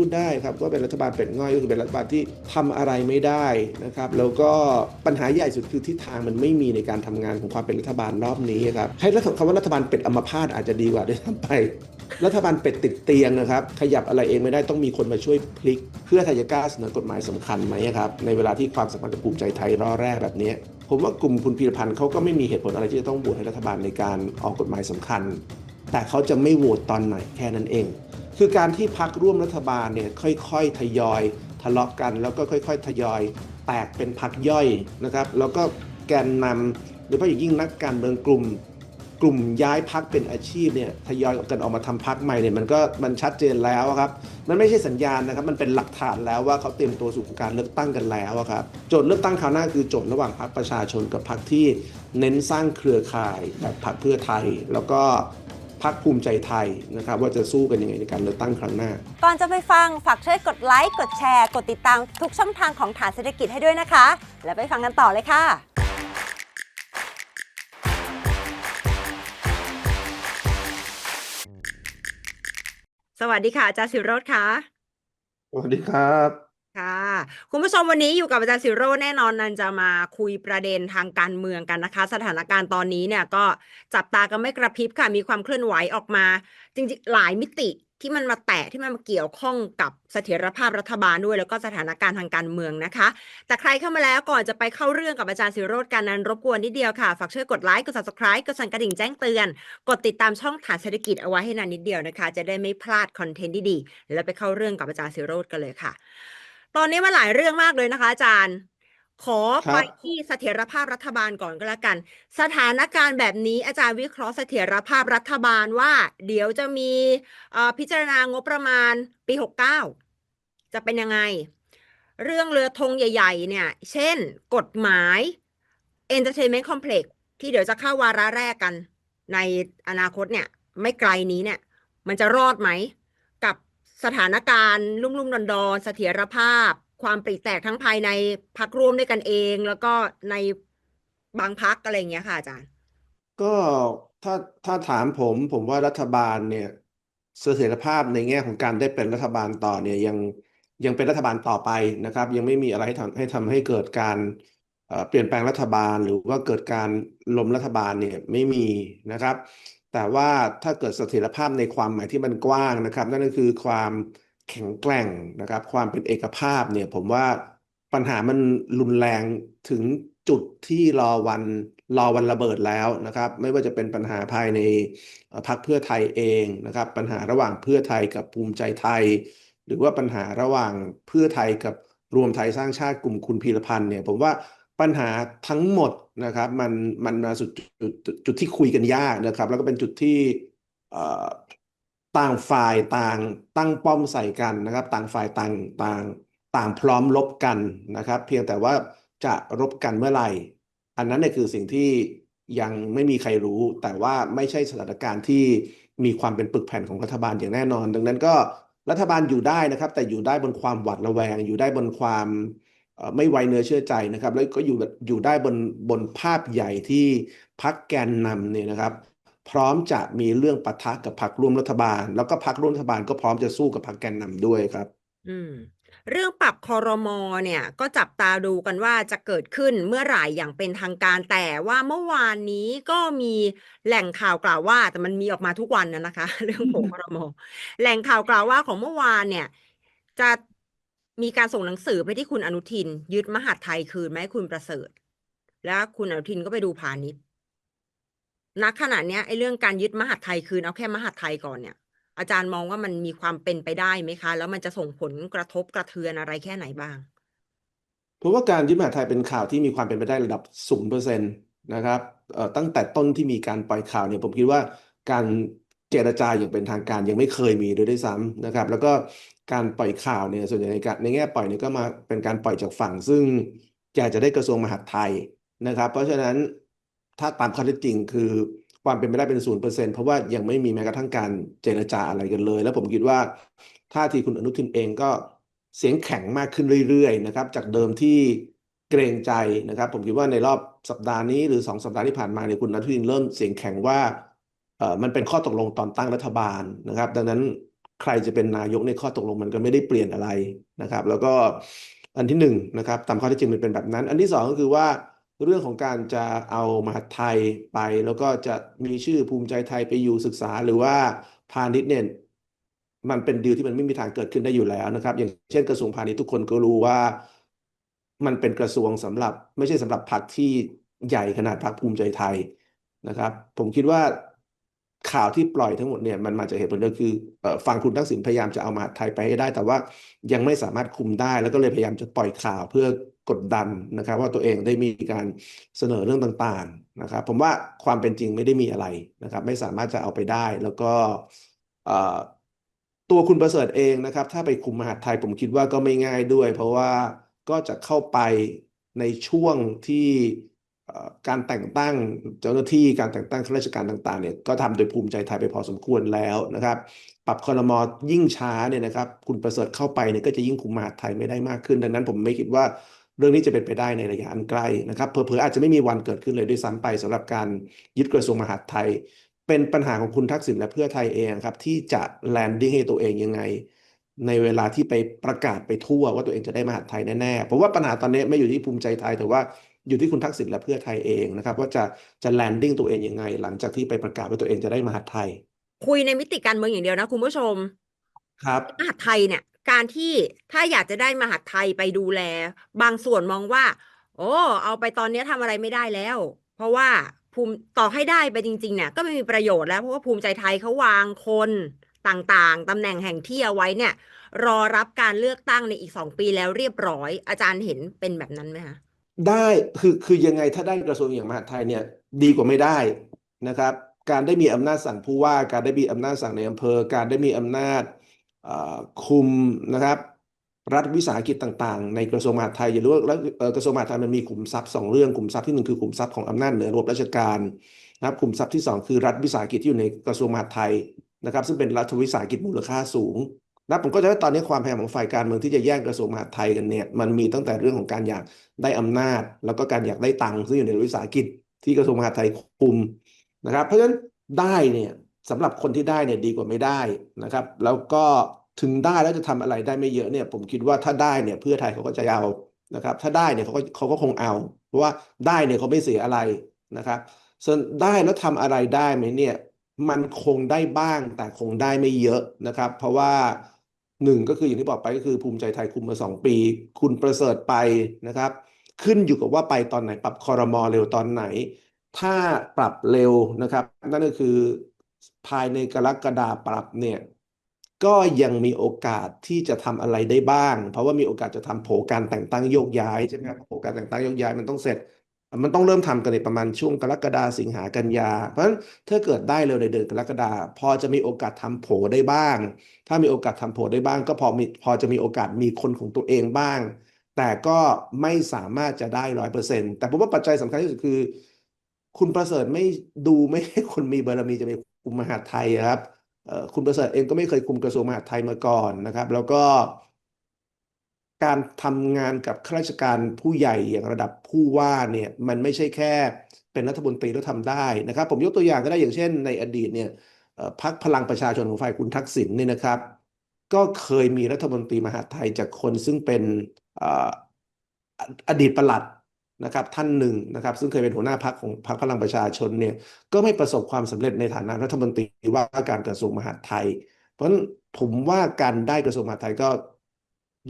พูดได้ครับว่าเป็นรัฐบาลเป็ดง่อยก็คือเป็นรัฐบาลที่ทำอะไรไม่ได้นะครับแล้วก็ปัญหาใหญ่สุดคือทิศทางมันไม่มีในการทำงานของความเป็นรัฐบาลรอบนี้ครับให้รัฐคำว่ารัฐบาลเป็ดอัมพาตอาจจะดีกว่าด้วยซ้ำไปรัฐบาลเป็ดติดเตียงนะครับ ขยับอะไรเองไม่ได้ต้องมีคนมาช่วยพลิก เพื่อไทยจะกล้าเสนอกฎหมายสำคัญไหมครับ ในเวลาที่ความสัมพันธ์กับภูมิใจไทยรอแรกแบบนี้ ผมว่ากลุ่มคุณพีรพันธ์เขาก็ไม่มีเหตุผลอะไรที่จะต้องโหวตให้รัฐบาลในการออกกฎหมายสำคัญ แต่เขาจะไม่โหวตตอนไหนแค่นั้นเอง คือการที่พักร่วมรัฐบาลเนี่ยค่อยๆ ทยอยทะเลาะกัน แล้วก็ค่อย ๆ ทยอย แตกเป็นพักย่อยนะครับแล้วก็แกนนำหรือว่าะอย่างยิ่งนักการเมืองกลุ่ม กลุ่มย้ายพักเป็นอาชีพเนี่ยทยอยกันออกมาทำพักใหม่เนี่ยมันก็มันชัดเจนแล้วครับมันไม่ใช่สัญญาณนะครับมันเป็นหลักฐานแล้วว่าเขาเตรียมตัวสู่การเลือกตั้งกันแล้วครับโจทย์เลือกตั้งคราวหน้าคือโจทย์ระหว่างพรรคประชาชนกับพรรคที่เน้นสร้างเครือข่ายแบบพรรคเพื่อไทย แล้วก็ พรรคภูมิใจไทยนะครับว่าจะสู้กันยังไงในการเลือกตั้งครั้งหน้า ก่อนจะไปฟังฝากช่วยกดไลค์กดแชร์ กดติดตามทุกช่องทางของฐานเศรษฐกิจให้ด้วยนะคะ แล้วไปฟังกันต่อเลยค่ะ สวัสดีค่ะอาจารย์สิโรธค่ะ สวัสดีครับ ค่ะ คุณผู้ชมวันนี้อยู่กับอาจารย์สิโรจน์แน่นอนนันจะมาคุยประเด็นทางการเมืองกันนะคะ สถานการณ์ตอนนี้เนี่ยก็จับตากันไม่กระพริบค่ะ มีความเคลื่อนไหวออกมา จริงๆ หลายมิติที่มันมาแตะที่มันมาเกี่ยวข้องกับเสถียรภาพรัฐบาลด้วย แล้วก็สถานการณ์ทางการเมืองนะคะ แต่ใครเข้ามาแล้วก่อนจะไปเข้าเรื่องกับอาจารย์สิโรจน์กันนั้นรบกวนนิดเดียวค่ะ ฝากช่วยกดไลค์กด subscribe กดสั่นกระดิ่งแจ้งเตือน กดติดตามช่องฐานเศรษฐกิจเอาไว้ให้นานนิดเดียวนะคะ จะได้ไม่พลาดคอนเทนต์ดีๆแล้วไปเข้าเรื่องกับอาจารย์สิโรจน์กันเลยค่ะ ตอนนี้มาหลายเรื่องมากเลยนะคะอาจารย์ ขอครับไปที่เสถียรภาพรัฐบาลก่อนก็แล้วกัน สถานการณ์แบบนี้อาจารย์วิเคราะห์เสถียรภาพรัฐบาลว่า เดี๋ยวจะมีเอ่อพิจารณางบประมาณปี69จะเป็นยังไง เรื่องเรือธงใหญ่ ๆ เนี่ย เช่น กฎหมาย Entertainment Complex ที่เดี๋ยวจะเข้าวาระแรกกัน ในอนาคตเนี่ย ไม่ไกลนี้เนี่ย มันจะรอดไหมกับ สถานการณ์ลุ่มลุ่มดอนดอนเสถียรภาพ ความปริแตกทั้งภายในพักร่วมด้วยกันเอง แล้วก็ในบางพักอะไรอย่างเงี้ยค่ะอาจารย์ ก็ถ้าถ้าถามผมผมว่ารัฐบาลเนี่ยเสถียรภาพในแง่ของการได้เป็นรัฐบาลต่อเนี่ยยังยังเป็นรัฐบาลต่อไปนะครับ ยังไม่มีอะไรให้ทำให้ทำให้เกิดการเอ่อเปลี่ยนแปลงรัฐบาลหรือว่าเกิดการล้มรัฐบาลเนี่ยไม่มีนะครับ แต่ว่าถ้าเกิดเสถียรภาพในความหมายที่มันกว้างนะครับ นั่นก็คือความแข็งแกร่งนะครับ ความเป็นเอกภาพเนี่ยผมว่าปัญหามันรุนแรงถึงจุดที่รอวันรอวันระเบิดแล้วนะครับ ไม่ว่าจะเป็นปัญหาภายในพรรคเพื่อไทยเองนะครับ ปัญหาระหว่างเพื่อไทยกับภูมิใจไทย หรือว่าปัญหาระหว่างเพื่อไทยกับรวมไทยสร้างชาติกลุ่มคุณพีรพันธ์เนี่ยผมว่า ปัญหาทั้งหมดนะครับ มันมันมาสุดจุดจุดจุดที่คุยกันยากนะครับ แล้วก็เป็นจุดที่ต่างฝ่ายต่างตั้งป้อมใส่กันนะครับ ต่างฝ่ายต่างต่างต่างพร้อมรบกันนะครับ เพียงแต่ว่าจะรบกันเมื่อไหร่ อันนั้นเนี่ยคือสิ่งที่ยังไม่มีใครรู้ แต่ว่าไม่ใช่สถานการณ์ที่มีความเป็นปึกแผ่นของรัฐบาลอย่างแน่นอน ดังนั้นก็รัฐบาลอยู่ได้นะครับ แต่อยู่ได้บนความหวาดระแวง อยู่ได้บนความ ไม่ไวเนื้อเชื่อใจนะครับ แล้วก็อยู่อยู่ได้บนบนภาพใหญ่ที่พรรคแกนนำเนี่ยนะครับ พร้อมจะมีเรื่องปะทะกับพรรคร่วมรัฐบาล แล้วก็พรรคร่วมรัฐบาลก็พร้อมจะสู้กับพรรคแกนนำด้วยครับ อืมเรื่องปรับคอรมอเนี่ยก็จับตาดูกันว่าจะเกิดขึ้นเมื่อไหร่อย่างเป็นทางการแต่ว่าเมื่อวานนี้ก็มีแหล่งข่าวกล่าวว่า แต่มันมีออกมาทุกวันนะนะคะ เรื่องของคอรมอแหล่งข่าวกล่าวว่าของเมื่อวานเนี่ย จะ มีการส่งหนังสือไปที่คุณอนุทิน ยึดมหาดไทยคืนไหมคุณประเสริฐ แล้วคุณอนุทินก็ไปดูพาณิชย์ณขณะเนี้ยไอ้เรื่องการยึดมหาดไทยคืนเอาแค่มหาดไทยก่อนเนี่ยอาจารย์มองว่ามันมีความเป็นไปได้ไหมคะ แล้วมันจะส่งผลกระทบกระเทือนอะไรแค่ไหนบ้างผมว่าการยึดมหาดไทยเป็นข่าวที่มีความเป็นไปได้ระดับสูงเปอร์เซ็นต์นะครับตั้งแต่ต้นที่มีการปล่อยข่าวเนี่ยผมคิดว่าการ เจรจาอย่างเป็นทางการยังไม่เคยมีเลยด้วยซ้ำนะครับ แล้วก็การปล่อยข่าวเนี่ยส่วนใหญ่ในการในแง่ปล่อยเนี่ยก็มาเป็นการปล่อยจากฝั่ง ซึ่งอยากจะได้กระทรวงมหาดไทยนะครับ เพราะฉะนั้นถ้าตามข้อเท็จจริงคือความเป็นไปได้เป็นศูนย์เปอร์เซ็นต์เพราะว่ายังไม่มีแม้กระทั่งการเจรจาอะไรกันเลย แล้วผมคิดว่าท่าทีคุณอนุทินเองก็เสียงแข็งมากขึ้นเรื่อยๆนะครับจากเดิมที่เกรงใจนะครับ ผมคิดว่าในรอบสัปดาห์นี้หรือสองสัปดาห์ที่ผ่านมาเนี่ยคุณอนุทินเริ่มเสียงแข็งว่า มันเป็นข้อตกลงตอนตั้งรัฐบาลนะครับ ดังนั้นใครจะเป็นนายกในข้อตกลงมันก็ไม่ได้เปลี่ยนอะไรนะครับ แล้วก็อันที่หนึ่งนะครับตามข้อท็จจริงมันเป็นแบบนั้น อันที่สองก็คือว่าเรื่องของการจะเอามหาไทยไป แล้วก็จะมีชื่อภูมิใจไทยไปอยู่ศึกษาหรือว่าพาณิชย์เนี่ยมันเป็นดีลที่มันไม่มีทางเกิดขึ้นได้อยู่แล้วนะครับ อย่างเช่นกระทรวงพาณิชย์ทุกคนก็รู้ว่ามันเป็นกระทรวงสำหรับ ไม่ใช่สำหรับพรรคที่ใหญ่ขนาดพรรคภูมิใจไทยนะครับ ผมคิดว่า ข่าวที่ปล่อยทั้งหมดเนี่ยมันมาจากเหตุผลเดียวคือฝั่งคุณทักษิณพยายามจะเอามหาไทยไปให้ได้ แต่ว่ายังไม่สามารถคุมได้ แล้วก็เลยพยายามจะปล่อยข่าวเพื่อกดดันนะครับ ว่าตัวเองได้มีการเสนอเรื่องต่างๆนะครับ ผมว่าความเป็นจริงไม่ได้มีอะไรนะครับ ไม่สามารถจะเอาไปได้ แล้วก็ตัวคุณประเสริฐเองนะครับ ถ้าไปคุมมหาไทยผมคิดว่าก็ไม่ง่ายด้วย เพราะว่าก็จะเข้าไปในช่วงที่ การแต่งตั้งเจ้าหน้าที่การแต่งตั้งข้าราชการต่างๆเนี่ยก็ทำโดยภูมิใจไทยไปพอสมควรแล้วนะครับ ปรับคอรมอยิ่งช้าเนี่ยนะครับ คุณประเสริฐเข้าไปเนี่ยก็จะยิ่งคุมมหาไทยไม่ได้มากขึ้น ดังนั้นผมไม่คิดว่าเรื่องนี้จะเป็นไปได้ในระยะอันใกล้นะครับเผลอๆอาจจะไม่มีวันเกิดขึ้นเลยด้วยซ้ำไปสำหรับการยึดกระทรวงมหาดไทย เป็นปัญหาของคุณทักษิณและเพื่อไทยเองครับที่จะแลนดิ้งให้ตัวเองยังไง ในเวลาที่ไปประกาศไปทั่วว่าตัวเองจะได้มหาดไทยแน่ๆผมว่าปัญหาตอนนี้ไม่อยู่ที่ภูมิใจไทยแต่ว่า อยู่ที่คุณทักษิณและเพื่อไทยเองนะครับ ว่าจะจะแลนดิ้งตัวเองยังไง หลังจากที่ไปประกาศว่าตัวเองจะได้มหาดไทย คุยในมิติการเมืองอย่างเดียวนะคุณผู้ชม ครับมหาดไทยเนี่ย การที่ถ้าอยากจะได้มหาดไทยไปดูแล บางส่วนมองว่า โอ้เอาไปตอนนี้ทำอะไรไม่ได้แล้ว เพราะว่าภูมิต่อให้ได้ไปจริงๆเนี่ยก็ไม่มีประโยชน์แล้วเพราะว่าภูมิใจไทยเขาวางคนต่างๆตำแหน่งแห่งที่เอาไว้เนี่ย รอรับการเลือกตั้งในอีกสองปีแล้วเรียบร้อย อาจารย์เห็นเป็นแบบนั้นไหมคะ ได้คือคือยังไงถ้าได้กระทรวงอย่างมหาดไทยเนี่ยดีกว่าไม่ได้นะครับ การได้มีอำนาจสั่งผู้ว่า การได้มีอำนาจสั่งในอำเภอ การได้มีอำนาจคุมนะครับ รัฐวิสาหกิจต่างๆ ในกระทรวงมหาดไทยอย่ารู้ว่าแล้วเอ่อกระทรวงมหาดไทยมันมีขุมทรัพย์สองเรื่องขุมทรัพย์ที่หนึ่งคือขุมทรัพย์ของอำนาจเหนือระบบราชการนะครับขุมทรัพย์ที่สองคือรัฐวิสาหกิจที่อยู่ในกระทรวงมหาดไทยนะครับ ซึ่งเป็นรัฐวิสาหกิจมูลค่าสูง นะผมก็จะว่าตอนนี้ความพยายามของฝ่ายการเมืองที่จะแย่งกระทรวงมหาดไทยกันเนี่ยมันมีตั้งแต่เรื่องของการอยากได้อำนาจ แล้วก็การอยากได้ตังค์ซึ่งอยู่ในรัฐวิสาหกิจที่กระทรวงมหาดไทยคุมนะครับ เพราะฉะนั้นได้เนี่ยสำหรับคนที่ได้เนี่ยดีกว่าไม่ได้นะครับ แล้วก็ถึงได้แล้วจะทำอะไรได้ไม่เยอะเนี่ยผมคิดว่าถ้าได้เนี่ยเพื่อไทยเขาก็จะเอานะครับ ถ้าได้เนี่ยเขาก็เขาก็คงเอา เพราะว่าได้เนี่ยเขาไม่เสียอะไรนะครับส่วนได้แล้วทำอะไรได้ไหมเนี่ยมันคงได้บ้างแต่คงได้ไม่เยอะนะครับ เพราะว่า หนึ่งก็คืออย่างที่บอกไปก็คือภูมิใจไทยคุมมาสองปี คุณประเสริฐไปนะครับ ขึ้นอยู่กับว่าไปตอนไหน ปรับคอรมอเร็วตอนไหน ถ้าปรับเร็วนะครับ นั่นก็คือภายในกรกฎาปรับเนี่ยก็ยังมีโอกาสที่จะทำอะไรได้บ้าง เพราะว่ามีโอกาสจะทำโผการแต่งตั้งโยกย้ายใช่ไหมครับโผการแต่งตั้งโยกย้ายมันต้องเสร็จ มันต้องเริ่มทำกันในประมาณช่วงกรกฎาสิงหากันยา เพราะฉะนั้นถ้าเกิดได้เร็วในเดือนกรกฎาพอจะมีโอกาสทำโผได้บ้าง ถ้ามีโอกาสทำโผได้บ้าง ก็พอมีพอจะมีโอกาสมีคนของตัวเองบ้าง แต่ก็ไม่สามารถจะได้ร้อยเปอร์เซ็นต์แต่ผมว่าปัจจัยสำคัญที่สุดคือ คุณประเสริฐไม่ดูไม่ให้คนมีบารมีจะไปคุมมหาไทยอะครับคุณประเสริฐเองก็ไม่เคยคุมกระทรวงมหาดไทยมาก่อนนะครับ แล้วก็ การทำงานกับข้าราชการผู้ใหญ่อย่างระดับผู้ว่าเนี่ยมันไม่ใช่แค่เป็นรัฐมนตรีแล้วทำได้นะครับ ผมยกตัวอย่างก็ได้อย่างเช่น ในอดีตเนี่ยพรรคพลังประชาชนของฝ่ายคุณทักษิณเนี่ยนะครับ ก็เคยมีรัฐมนตรีมหาไทยจากคนซึ่งเป็นออดีตประหลัดนะครับท่านหนึ่งนะครับ ซึ่งเคยเป็นหัวหน้าพรรคของพรรคพลังประชาชนเนี่ยก็ไม่ประสบความสำเร็จในฐานะรัฐมนตรีว่าการกระทรวงมหาดไทย เพราะฉะนั้นผมว่าการได้กระทรวงมหาดไทยก็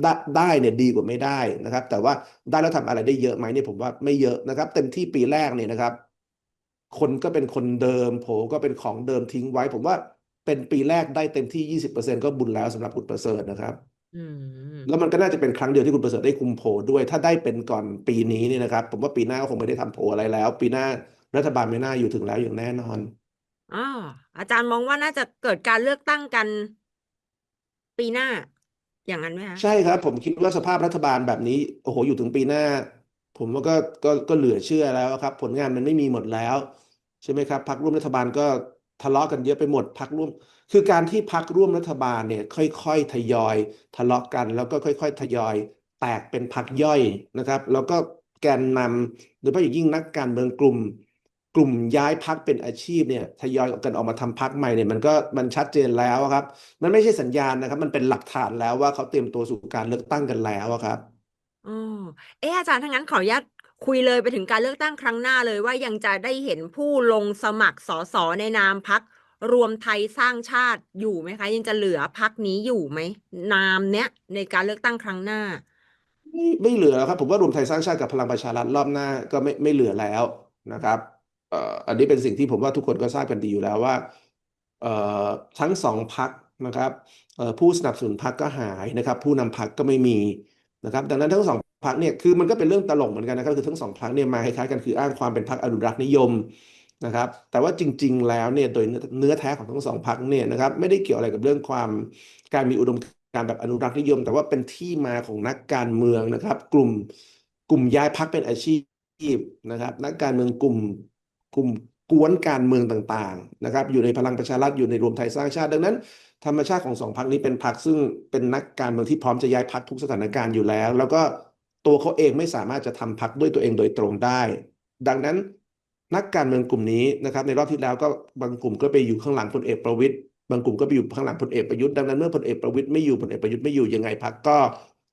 ได้ได้เนี่ยดีกว่าไม่ได้นะครับ แต่ว่าได้แล้วทำอะไรได้เยอะไหมเนี่ยผมว่าไม่เยอะนะครับ เต็มที่ปีแรกเนี่ยนะครับ คนก็เป็นคนเดิมโผก็เป็นของเดิมทิ้งไว้ ผมว่าเป็นปีแรกได้เต็มที่ยี่สิบเปอร์เซ็นต์ก็บุญแล้วสำหรับคุณประเสริฐนะครับอืมแล้วมันก็น่าจะเป็นครั้งเดียวที่คุณประเสริฐได้คุมโผด้วย ถ้าได้เป็นก่อนปีนี้เนี่ยนะครับ ผมว่าปีหน้าก็คงไม่ได้ทำโผอะไรแล้ว ปีหน้ารัฐบาลไม่น่าอยู่ถึงแล้วอย่างแน่นอนอ่าอาจารย์มองว่าน่าจะเกิดการเลือกตั้งกัน ปีหน้า อย่างนั้นไหมคะใช่ครับ ผมคิดว่าสภาพรัฐบาลแบบนี้โอ้โหอยู่ถึงปีหน้า ผมว่าก็ก็ก็เหลือเชื่อแล้วครับ ผลงานมันไม่มีหมดแล้ว ใช่ไหมครับพรรคร่วมรัฐบาลก็ทะเลาะกันเยอะไปหมดพรรคร่วม คือการที่พรรคร่วมรัฐบาลเนี่ยค่อย ๆ ทยอย ทะเลาะกันแล้วก็ค่อย ๆ ทยอย แตกเป็นพรรคย่อยนะครับ แล้วก็แกนนำโดยเฉพาะอย่างยิ่งนักการเมืองกลุ่ม กลุ่มย้ายพรรคเป็นอาชีพเนี่ยทยอยกันออกมาทำพรรคใหม่เนี่ยมันก็มันชัดเจนแล้วครับ มันไม่ใช่สัญญาณนะครับ มันเป็นหลักฐานแล้วว่าเขาเตรียมตัวสู่การเลือกตั้งกันแล้วอะครับอ๋อเอออาจารย์ถ้างั้นขออนุญาตคุยเลยไปถึงการเลือกตั้งครั้งหน้าเลยว่ายังจะได้เห็นผู้ลงสมัครสสในนามพักรวมไทยสร้างชาติอยู่ไหมคะ ยังจะเหลือพักนี้อยู่ไหมนามเนี้ยในการเลือกตั้งครั้งหน้า ไม่ไม่เหลือแล้วครับผมว่ารวมไทยสร้างชาติกับพลังประชารัฐรอบหน้าก็ไม่ไม่เหลือแล้วนะครับเอันนี้เป็นสิ่งที่ผมว่าทุกคนก็ทราบกันดีอยู่แล้วว่าทั้งสองพรรคนะครับผู้สนับสนุนพรรคก็หายนะครับ ผู้นำพรรคก็ไม่มีนะครับดังนั้นทั้งสองพรรคเนี่ยคือมันก็เป็นเรื่องตลกเหมือนกันนะครับคือทั้งสองพรรคเนี่ยมาคล้ายๆกันคืออ้างความเป็นพรรคอนุรักษ์นิยมนะครับ แต่ว่าจริง ๆ แล้วเนี่ยโดยเนื้อแท้ของทั้งสองพรรคเนี่ยนะครับไม่ได้เกี่ยวอะไรกับเรื่องความการมีอุดมการแบบอนุรักษ์นิยม แต่ว่าเป็นที่มาของนักการเมืองนะครับ กลุ่มกลุ่มย้ายพรรคเป็นอาชีพนะครับ นักการเมืองกลุ่ม กลุ่มกวนการเมืองต่างๆนะครับอยู่ในพลังประชารัฐอยู่ในรวมไทยสร้างชาติ ดังนั้น ธรรมชาติของสองพรรคนี้เป็นพรรคซึ่งเป็นนักการเมืองที่พร้อมจะย้ายพรรคทุกสถานการณ์อยู่แล้ว แล้วก็ตัวเขาเองไม่สามารถจะทำพรรคด้วยตัวเองโดยตรงได้ ดังนั้นนักการเมืองกลุ่มนี้นะครับในรอบที่แล้วก็บางกลุ่มก็ไปอยู่ข้างหลังพลเอกประวิตยบางกลุ่มก็ไปอยู่ข้างหลังพลเอกประยุทธ์ดังนั้นเมื่อพลเอกประวิตยไม่อยู่พลเอกประยุทธ์ไม่อยู่ยังไงพรรคก็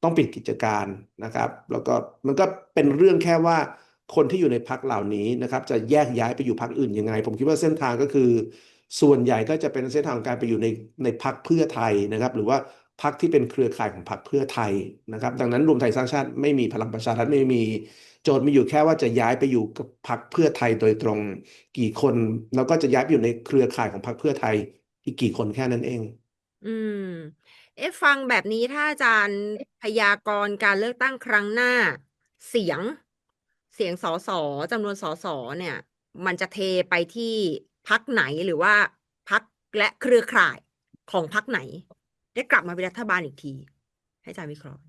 ต้องปิดกิจการนะครับ แล้วก็มันก็เป็นเรื่องแค่ว่า คนที่อยู่ในพรรคเหล่านี้นะครับจะแยกย้ายไปอยู่พรรคอื่นยังไง ผมคิดว่าเส้นทางก็คือ ส่วนใหญ่ก็จะเป็นเส้นทางการไปอยู่ในในพรรคเพื่อไทยนะครับ หรือว่าพรรคที่เป็นเครือข่ายของพรรคเพื่อไทยนะครับ ดังนั้นรวมไทยสร้างชาติไม่มีพลังประชารัฐไม่มีโจทย์มีอยู่แค่ว่าจะย้ายไปอยู่กับพรรคเพื่อไทยโดยตรงกี่คน แล้วก็จะย้ายไปอยู่ในเครือข่ายของพรรคเพื่อไทย อีกกี่คนแค่นั้นเอง อืม เอ๊ะฟังแบบนี้ถ้าอาจารย์พยากรณ์การเลือกตั้งครั้งหน้า เสียง เสียงสสจำนวนสสเนี่ย มันจะเทไปที่พักไหนหรือว่าพักและเครือข่ายของพักไหน ได้กลับมาเป็นรัฐบาลอีกที ให้อาจารย์วิเคราะห์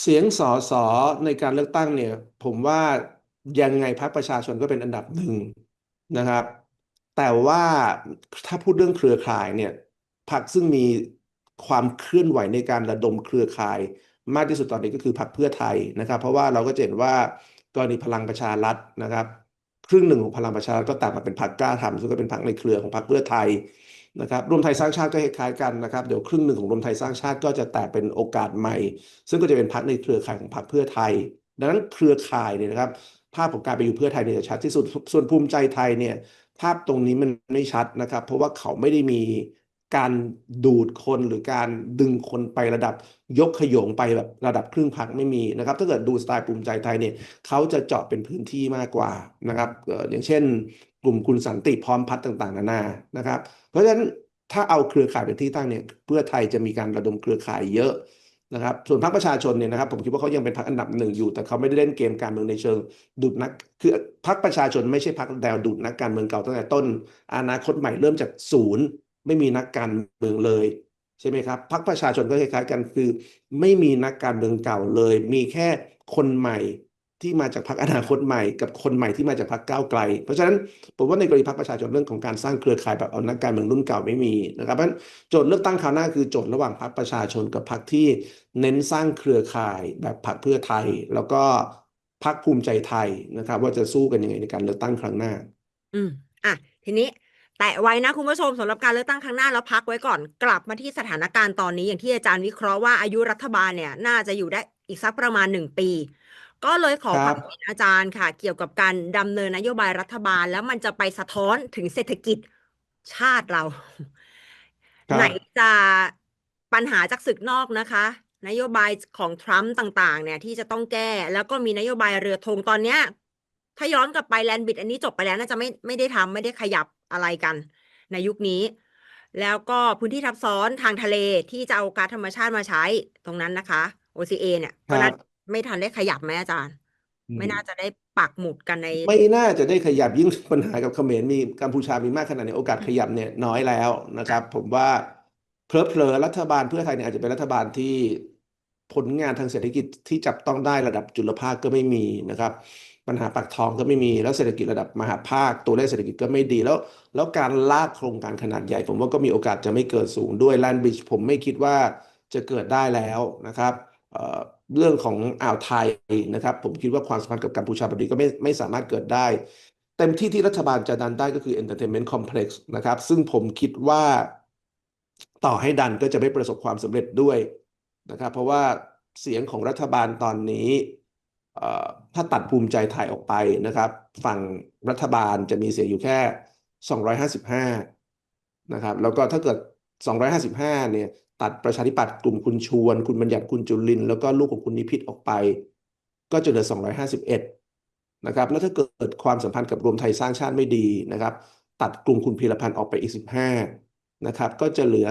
เสียงสอสอในการเลือกตั้งเนี่ย ผมว่ายังไงพรรคประชาชนก็เป็นอันดับหนึ่งนะครับ แต่ว่าถ้าพูดเรื่องเครือข่ายเนี่ยพรรคซึ่งมีความเคลื่อนไหวในการระดมเครือข่าย มากที่สุดตอนนี้ก็คือพรรคเพื่อไทยนะครับ เพราะว่าเราก็เห็นว่า กรณีพลังประชารัฐนะครับ ครึ่งหนึ่งของพลังประชารัฐก็แตกมาเป็นพรรคกล้าทำซึ่งก็เป็นพรรคในเครือของพรรคเพื่อไทยนะครับรวมไทยสร้างชาติก็คล้ายกันนะครับเดี๋ยวครึ่งหนึ่งของรวมไทยสร้างชาติก็จะแตกเป็นโอกาสใหม่ ซึ่งก็จะเป็นพรรคในเครือข่ายของพรรคเพื่อไทย ดังนั้นเครือข่ายเนี่ยนะครับ ภาพของการไปอยู่เพื่อไทยเนี่ยจะชัดที่สุดส่วนภูมิใจไทยเนี่ยภาพตรงนี้มันไม่ชัดนะครับ เพราะว่าเขาไม่ได้มี การดูดคนหรือการดึงคนไประดับยกขยงไปแบบระดับครึ่งพรรคไม่มีนะครับ ถ้าเกิดดูสไตล์ภูมิใจไทยเนี่ยเขาจะเจาะเป็นพื้นที่มากกว่านะครับเอ่ออย่างเช่น กลุ่มคุณสันติพร้อมพัฒน์ต่างๆ นานานะครับ เพราะฉะนั้นถ้าเอาเครือข่ายเป็นที่ตั้งเนี่ยเพื่อไทยจะมีการระดมเครือข่ายเยอะนะครับส่วนพรรคประชาชนเนี่ยนะครับผมคิดว่าเขายังเป็นพรรคอันดับหนึ่งอยู่ แต่เขาไม่ได้เล่นเกมการเมืองในเชิงดูดนัก คือพรรคประชาชนไม่ใช่พรรคแนวดูดนักการเมืองเก่าตั้งแต่ต้น อนาคตใหม่เริ่มจากศูนย์ ไม่มีนักการเมืองเลยใช่ไหมครับพรรคประชาชนก็คล้ายๆกันคือ ไม่มีนักการเมืองเก่าเลย มีแค่คนใหม่ที่มาจากพรรคอนาคตใหม่ กับคนใหม่ที่มาจากพรรคก้าวไกล เพราะฉะนั้นผมว่าในกรณีพรรคประชาชนเรื่องของการสร้างเครือข่ายแบบเอานักการเมืองรุ่นเก่าไม่มีนะครับเพราะฉะนั้นโจทย์เลือกตั้งคราวหน้าคือโจทย์ระหว่างพรรคประชาชนกับพรรคที่เน้นสร้างเครือข่ายแบบพรรคเพื่อไทย แล้วก็พรรคภูมิใจไทยนะครับ ว่าจะสู้กันยังไงในการเลือกตั้งครั้งหน้า อืมอะทีนี้ แตะไว้นะคุณผู้ชมสำหรับการเลือกตั้งครั้งหน้าแล้วพักไว้ก่อนกลับมาที่สถานการณ์ตอนนี้อย่างที่อาจารย์วิเคราะห์ว่าอายุรัฐบาลเนี่ยน่าจะอยู่ได้อีกสักประมาณหนึ่งปี ก็เลยขอคครัวาบมเห็นอาจารย์ค่ะ เกี่ยวกับการดำเนินนโยบายรัฐบาล แล้วมันจะไปสะท้อนถึงเศรษฐกิจชาติเราครัไหนบจะปัญหาจากศึกนอกนะคะ นโยบายของทรัมป์ต่างๆ เนี่ยที่จะต้องแก้ แล้วก็มีนโยบายเรือธงตอนเนี้ยถ้าย้อนกลับไปแลนด์บิดอันนี้จบไปแล้วน่าจะไม่ไม่ได้ทำไม่ได้ขยับ อะไรกัน ในยุคนี้ แล้วก็พื้นที่ทับซ้อนทางทะเลที่จะเอาก๊าซธรรมชาติมาใช้ตรงนั้นนะคะ OCA เนี่ยคก็รัน่าบไม่ทันได้ขยับไหมอาจารย์อืไม่มน่าจะได้ปักหมุดกันใน ไม่น่าจะได้ขยับยิ่งปัญหากับเขมรมีกัมพูชามีมากขนาดนี้โอกาสขยับเนี่ยน้อยแล้วนะครับ ผมว่าเพลอเพลอๆรัฐบาลเพื่อไทยเนี่ยอาจจะเป็นรัฐบาลที่ผลงานทางเศรษฐกิจที่จับต้องได้ระดับจุลภาคก็ไม่มีนะครับ ปัญหาปากท้องก็ไม่มีแล้วเศรษฐกิจระดับมหาภาคตัวเลขเศรษฐกิจก็ไม่ดีแล้ว แล้วการลากโครงการขนาดใหญ่ ผมว่าก็มีโอกาสจะไม่เกิดสูงด้วยแลนด์บริดจ์ผมไม่คิดว่าจะเกิดได้แล้วนะครับเเรื่องของอ่าวไทยนะครับ ผมคิดว่าความสัมพันธ์กับกัมพูชาแบบนี้ก็ไม่ไม่สามารถเกิดได้ เต็มที่ที่รัฐบาลจะดันได้ก็คือ entertainment complex นะครับ ซึ่งผมคิดว่าต่อให้ดันก็จะไม่ประสบความสำเร็จด้วยนะครับ เพราะว่าเสียงของรัฐบาลตอนนี้ ถ้าตัดภูมิใจไทยออกไปนะครับ ฝั่งรัฐบาลจะมีเสียงอยู่แค่ 255 นะครับ แล้วก็ถ้าเกิด 255 เนี่ย ตัดประชาธิปัตย์กลุ่มคุณชวน คุณบัญญัติคุณจุลิน แล้วก็ลูกของคุณนิพิษออกไป ก็จะเหลือ 251 นะครับ แล้วถ้าเกิดความสัมพันธ์กับรวมไทยสร้างชาติไม่ดีนะครับ ตัดกลุ่มคุณพีรพันธ์ออกไปอีก 15 นะครับ ก็จะเหลือ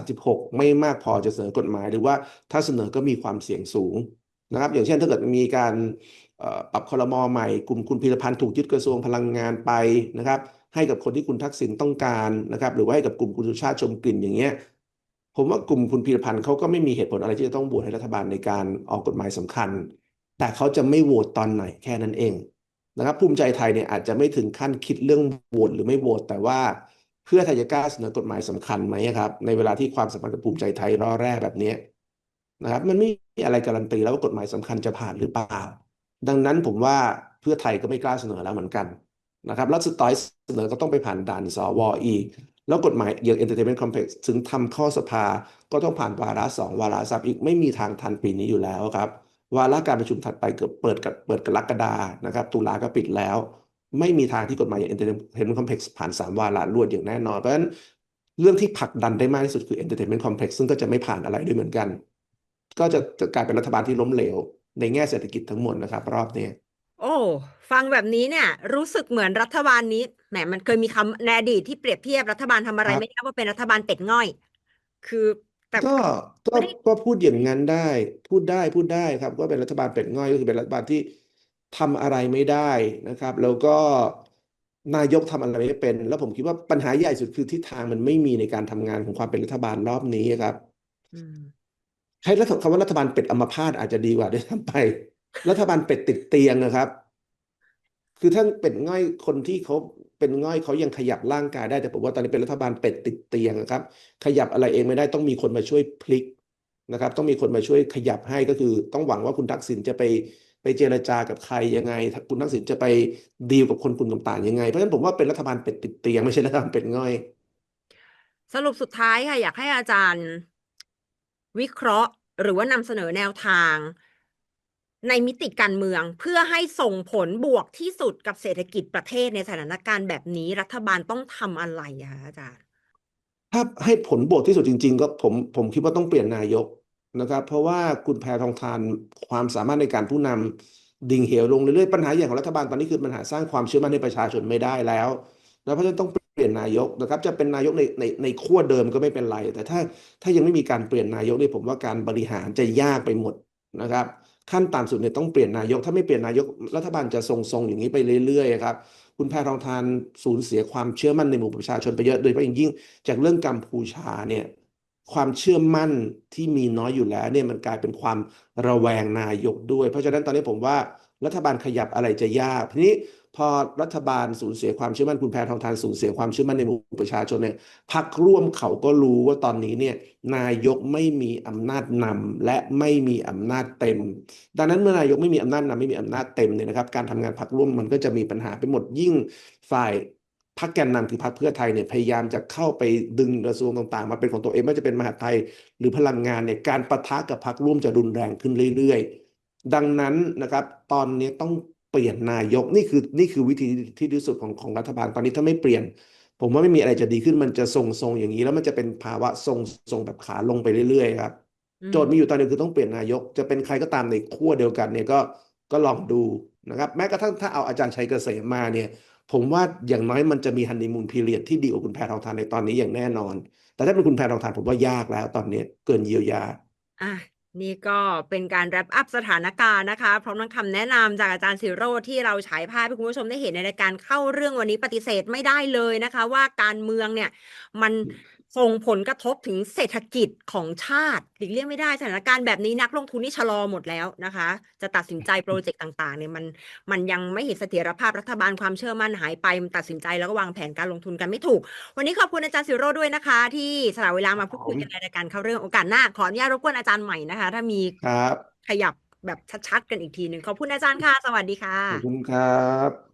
236 ไม่มากพอจะเสนอกฎหมาย หรือว่าถ้าเสนอก็มีความเสี่ยงสูง นะครับ อย่างเช่นถ้าเกิดมีการปรับคอรมอใหม่กลุ่มคุณพีรพันธ์ถูกยึดกระทรวงพลังงานไปนะครับ ให้กับคนที่คุณทักษิณต้องการนะครับ หรือว่าให้กับกลุ่มคุณสุชาติชมกลิ่นอย่างเงี้ยผมว่ากลุ่มคุณพีรพันธ์เขาก็ไม่มีเหตุผลอะไรที่จะต้องโหวตให้รัฐบาลในการออกกฎหมายสำคัญ แต่เขาจะไม่โหวตตอนไหนแค่นั้นเองนะครับภูมิใจไทยเนี่ยอาจจะไม่ถึงขั้นคิดเรื่องโหวตหรือไม่โหวตแต่ว่าเพื่อไทยจะกล้าเสนอกฎหมายสำคัญไหมครับในเวลาที่ความสัมพันธ์กับภูมิใจไทยร่อแร่แบบนี้ นะครับ มันไม่มีอะไรการันตีแล้วว่ากฎหมายสำคัญจะผ่านหรือเปล่า ดังนั้นผมว่าเพื่อไทยก็ไม่กล้าเสนอแล้วเหมือนกันนะครับแล้วสุดท้ายเสนอก็ต้องไปผ่านด่านสวอีก แล้วกฎหมายอย่าง Entertainment Complex ถึงทำข้าสภา ก็ต้องผ่านวาระสองวาระสามอีกไม่มีทางทันปีนี้อยู่แล้วครับ วาระการประชุมถัดไปเกือบเปิดกับเปิดกรกฎานะครับ ตุลาก็ปิดแล้ว ไม่มีทางที่กฎหมายอย่าง Entertainment Complex ผ่านสามวาระรวดอย่างแน่นอน เพราะฉะนั้นเรื่องที่ผลักดันได้มากที่สุดคือ Entertainment Complex ซึ่งก็จะไม่ผ่านอะไรด้วยเหมือนกัน ก็จะจะกลายเป็นรัฐบาลที่ล้มเหลว ในแง่เศรษฐกิจทั้งหมดนะครับ รอบนี้โอ้ ฟังแบบนี้เนี่ย รู้สึกเหมือนรัฐบาลนี้แหมมันเคยมีคำในอดีตที่เปรียบเทียบรัฐบาลทำอะไรครับไม่ได้ว่าเป็นรัฐบาลเป็ดง่อย คือแต่ก็ก็ไม่ได้ก็พูดอย่างนั้นได้ พูดได้พูดได้ครับว่าเป็นรัฐบาลเป็ดง่อยก็คือเป็นรัฐบาลที่ทำอะไรไม่ได้นะครับ แล้วก็นายกทำอะไรไม่เป็น แล้วผมคิดว่าปัญหาใหญ่สุดคือทิศทางมันไม่มีในการทำงานของความเป็นรัฐบาลรอบนี้ครับอืม ใช้รัฐคำว่ารัฐบาลเป็ดอัมพาตอาจจะดีกว่าด้วยซ้ำไป รัฐบาลเป็ดติดเตียงนะครับ คือท่านเป็ดง่อยคนที่เขาเป็นง่อยเขายังขยับร่างกายได้แต่ผมว่าตอนนี้เป็นรัฐบาลเป็ดติดเตียงนะครับ ขยับอะไรเองไม่ได้ต้องมีคนมาช่วยพลิกนะครับ ต้องมีคนมาช่วยขยับให้ก็คือ ต้องหวังว่าคุณทักษิณจะไปไปเจรจากับใครยังไง คุณทักษิณจะไปดีลกับคนกลุ่มต่างๆยังไง เพราะฉะนั้นผมว่าเป็นรัฐบาลเป็ดติดเตียงไม่ใช่รัฐบาลเป็ดง่อย สรุปสุดท้ายค่ะอยากให้อาจารย์ วิเคราะห์ หรือว่านำเสนอแนวทาง ในมิติการเมืองเพื่อให้ส่งผลบวกที่สุดกับเศรษฐกิจประเทศในสถานการณ์แบบนี้รัฐบาลต้องทำอะไรคะอาจารย์ ถ้าให้ผลบวกที่สุดจริง ๆ ก็ผมผมคิดว่าต้องเปลี่ยนนายกนะครับ เพราะว่าคุณแพทองทานความสามารถในการผู้นำดิ่งเหวลงเรื่อยๆปัญหาใหญ่ของรัฐบาลตอนนี้คือปัญหาสร้างความเชื่อมั่นให้ประชาชนไม่ได้แล้วแล้วเพราะฉะนั้นต้อง เปลี่ยนนายกนะครับจะเป็นนายกในในในขั้วเดิมก็ไม่เป็นไร แต่ถ้าถ้ายังไม่มีการเปลี่ยนนายกเนี่ยผมว่าการบริหารจะยากไปหมดนะครับ ขั้นต่ำสุดเนี่ยต้องเปลี่ยนนายก ถ้าไม่เปลี่ยนนายกรัฐบาลจะทรงๆอย่างนี้ไปเรื่อยๆครับคุณแพทองทานสูญเสียความเชื่อมั่นในหมู่ประชาชนไปเยอะโดยเฉพาะอย่างยิ่งจากเรื่องกัมพูชาเนี่ยความเชื่อมั่นที่มีน้อยอยู่แล้วเนี่ยมันกลายเป็นความระแวงนายกด้วย เพราะฉะนั้นตอนนี้ผมว่ารัฐบาลขยับอะไรจะยากทีนี้ พอรัฐบาลสูญเสียความเชื่อมั่นคุณแพทองทานสูญเสียความเชื่อมั่นในหมู่ประชาชนเนี่ยพรรคร่วมเขาก็รู้ว่าตอนนี้เนี่ยนายกไม่มีอำนาจนำและไม่มีอำนาจเต็ม ดังนั้นเมื่อนายกไม่มีอำนาจนำไม่มีอำนาจเต็มเนี่ยนะครับ การทำงานพรรคร่วมมันก็จะมีปัญหาไปหมดยิ่งฝ่ายพรรคแกนนำคือพรรคเพื่อไทยเนี่ยพยายามจะเข้าไปดึงกระทรวงต่างๆ มาเป็นของตัวเองไม่ว่าจะเป็นมหาดไทย หรือพลังงานเนี่ยการปะทะกับพรรคร่วมจะรุนแรงขึ้นเรื่อย ๆ ดังนั้นนะครับตอนนี้ต้อง เปลี่ยนนายกนี่คือนี่คือวิธีที่ดีที่สุดของของรัฐบาลตอนนี้ถ้าไม่เปลี่ยน ผมว่าไม่มีอะไรจะดีขึ้นมันจะทรงๆอย่างนี้ แล้วมันจะเป็นภาวะทรงๆแบบขาลงไปเรื่อยๆครับอืมโจทย์มีอยู่ตอนหนึงคือต้องเปลี่ยนนายก จะเป็นใครก็ตามในขั้วเดียวกันเนี่ยก็ก็ลองดูนะครับ แม้กระทั่งถ้าเอาอาจารย์ชัยเกษมมาเนี่ย ผมว่าอย่างน้อยมันจะมีฮันนีมูนพีเรียดที่ดีกว่าคุณแพทองทานในตอนนี้อย่างแน่นอน แต่ถ้าเป็นคุณแพทองทานผมว่ายากแล้วตอนนี้เกินเยียวยา อะ นี่ก็เป็นการแรปอัพสถานการณ์นะคะ พร้อมทั้งคำแนะนำจากอาจารย์สิโรธที่เราฉายภาพให้คุณผู้ชมได้เห็นในรายการเข้าเรื่องวันนี้ปฏิเสธไม่ได้เลยนะคะ ว่าการเมืองเนี่ยมัน ส่งผลกระทบถึงเศรษฐกิจของชาติหลีกเลี่ยงไม่ได้สถานการณ์แบบนี้นักลงทุนนี่ชะลอหมดแล้วนะคะ จะตัดสินใจโปรเจกต์ต่างๆเนี่ยมันมันยังไม่เห็นเสถียรภาพรัฐบาลความเชื่อมั่นหายไปมันตัดสินใจแล้วก็วางแผนการลงทุนกันไม่ถูก วันนี้ขอบคุณอาจารย์สิโรจน์ด้วยนะคะ ที่สละเวลามาพูดคุยกันในรายการเข้าเรื่องโอกาสหน้าขออนุญาตรบกวนอาจารย์ใหม่นะคะ ถ้ามีครับขยับแบบชัดๆกันอีกทีหนึ่งขอบคุณอาจารย์ค่ะสวัสดีค่ะขอบคุณครับ